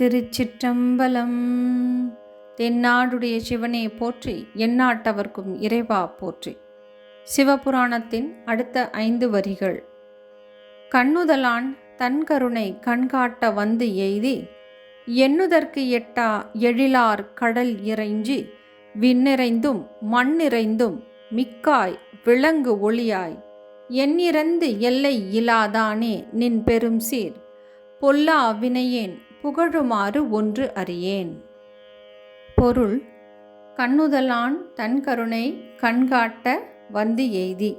திருச்சிற்றம்பலம். தென்னாடுடைய சிவனே போற்றி எந்நாட்டவர்க்கும் இறைவா போற்றி. சிவபுராணத்தின் அடுத்த ஐந்து வரிகள். கண்ணுதலான் தன் கருணை கண்காட்ட வந்து எய்தி எண்ணுதற்கு எட்டா எழிலார் கடல் இறைஞ்சி விண்ணிறைந்தும் மண்ணிறைந்தும் மிக்காய் விலங்கு ஒளியாய். எண்ணிறந்து எல்லை இலாதானே நின் பெரும் சீர் பொல்லா வினையேன் புகழுமாறு ஒன்று அறியேன். பொருள் கண்ணுதலான் தன் கருணை கண்காட்ட வந்து எய்தி.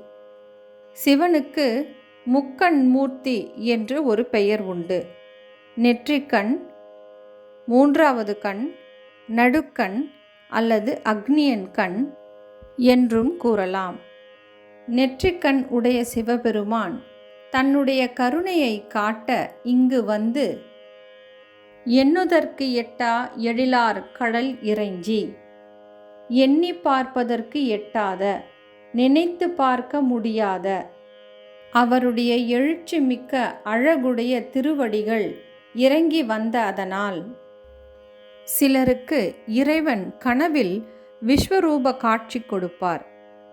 சிவனுக்கு முக்கண் மூர்த்தி என்று ஒரு பெயர் உண்டு. நெற்றிக்கண் மூன்றாவது கண் நடுக்கண் அல்லது அக்னியன் கண் என்றும் கூறலாம். நெற்றிக்கண் உடைய சிவபெருமான் தன்னுடைய கருணையை காட்ட இங்கு வந்து எண்ணுதற்கு எட்டா எழிலார் கடல் இறைஞ்சி. எண்ணி பார்ப்பதற்கு எட்டாத நினைத்து பார்க்க முடியாத. அவருடைய எழுச்சி மிக்க அழகுடைய திருவடிகள் இறங்கி வந்த அதனால். சிலருக்கு இறைவன் கனவில் விஸ்வரூப காட்சி கொடுப்பார்.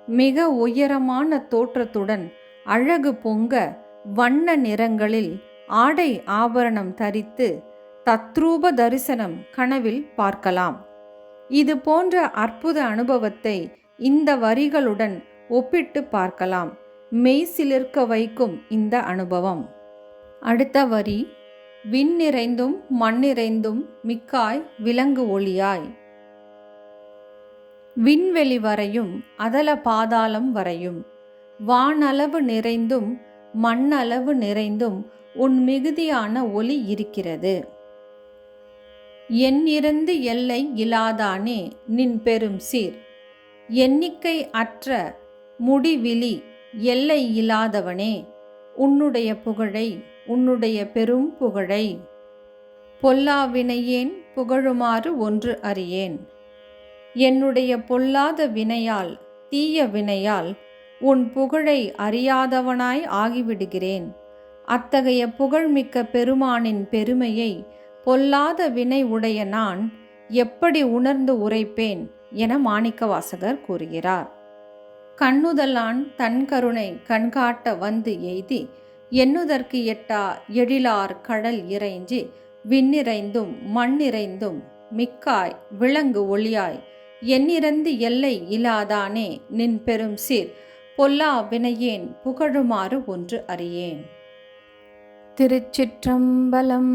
மிக உயரமான தோற்றத்துடன் அழகு பொங்க வண்ண நிறங்களில் ஆடை ஆபரணம் தரித்து தத்ரூப தரிசனம் கனவில் பார்க்கலாம். இது போன்ற அற்புத அனுபவத்தை இந்த வரிகளுடன் ஒப்பிட்டு பார்க்கலாம். மெய் சிலிர்க்க வைக்கும் இந்த அனுபவம். அடுத்த வரி. விண் நிறைந்தும் மண் நிறைந்தும் மிக்காய் விலங்கு ஒளியாய். விண்வெளி வரையும் அதல பாதாளம் வரையும். வானளவு நிறைந்தும் மண்ணளவு நிறைந்தும் உன் மிகுதியான ஒளி இருக்கிறது. எண்ணிறந்து எல்லை இலாதானே நின் பெரும் சீர். எண்ணிக்கை அற்ற முடிவிலி எல்லை இல்லாதவனே உன்னுடைய புகழை உன்னுடைய பெரும் புகழை பொல்லாவினையேன் புகழுமாறு ஒன்று அறியேன். என்னுடைய பொல்லாத வினையால் தீய வினையால் உன் புகழை அறியாதவனாய் ஆகிவிடுகிறேன். அத்தகைய புகழ்மிக்க பெருமானின் பெருமையை பொல்லாத வினை உடைய நான் எப்படி உணர்ந்து உரைப்பேன் என மாணிக்கவாசகர் கூறுகிறார். கண்ணுதலான் தன் கருணை கண்காட்ட வந்து எய்தி எண்ணுதற்கு எட்டா எழிலார் கடல் இறைஞ்சி விண்ணிறைந்தும் மண்ணிறைந்தும் மிக்காய் விலங்கு ஒளியாய் எண்ணிறந்து எல்லை இலாதானே நின் பெரும் சீர் பொல்லா வினையேன் புகழுமாறு ஒன்று அறியேன். திருச்சிற்றம்பலம்